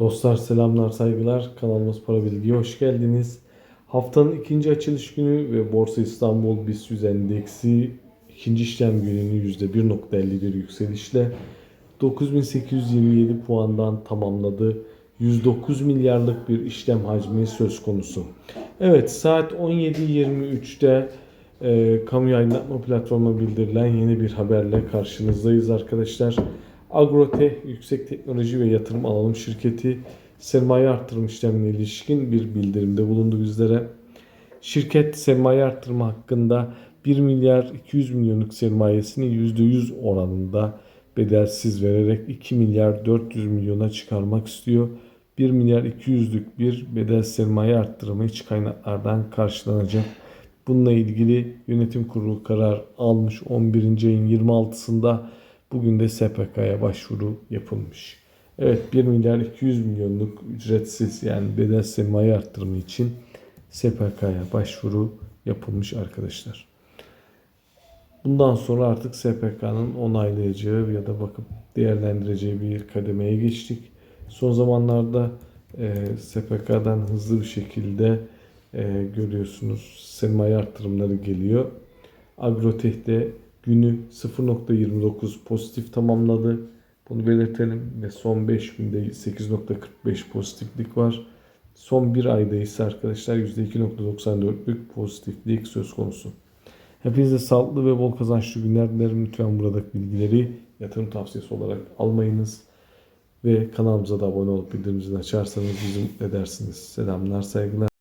Dostlar selamlar saygılar kanalımız Para Bilgi'ye hoş geldiniz. Haftanın ikinci açılış günü ve Borsa İstanbul BIST 100 endeksi ikinci işlem gününü %1.51 yükselişle 9827 puandan tamamladı. 109 milyarlık bir işlem hacmi söz konusu. Evet saat 17.23'te e, kamu yayınlatma platformuna bildirilen yeni bir haberle karşınızdayız arkadaşlar. Agroteh Yüksek Teknoloji ve Yatırım Alalım Şirketi sermaye artırım işlemine ilişkin bir bildirimde bulundu bizlere. Şirket sermaye artırımı hakkında 1 milyar 200 milyonluk sermayesini %100 oranında bedelsiz vererek 2 milyar 400 milyona çıkarmak istiyor. 1 milyar 200'lük bir bedel sermaye arttırımı iç kaynaklardan karşılanacak. Bununla ilgili yönetim kurulu karar almış 11. ayın 26'sında bugün de SPK'ya başvuru yapılmış. Evet 1 milyar 200 milyonluk ücretsiz yani bedel sermaye arttırımı için SPK'ya başvuru yapılmış arkadaşlar. Bundan sonra artık SPK'nın onaylayacağı ya da bakıp değerlendireceği bir kademeye geçtik. Son zamanlarda e, SPK'dan hızlı bir şekilde e, görüyorsunuz sermaye artırımları geliyor. Agroteh'te günü 0.29 pozitif tamamladı. Bunu belirtelim ve son 5 günde 8.45 pozitiflik var. Son bir ayda ise arkadaşlar %2.94'lük pozitiflik söz konusu. Hepinize sağlıklı ve bol kazançlı günler dilerim. Lütfen buradaki bilgileri yatırım tavsiyesi olarak almayınız. Ve kanalımıza da abone olup bildirimimizi açarsanız bizi mutlu edersiniz. Selamlar, saygılar.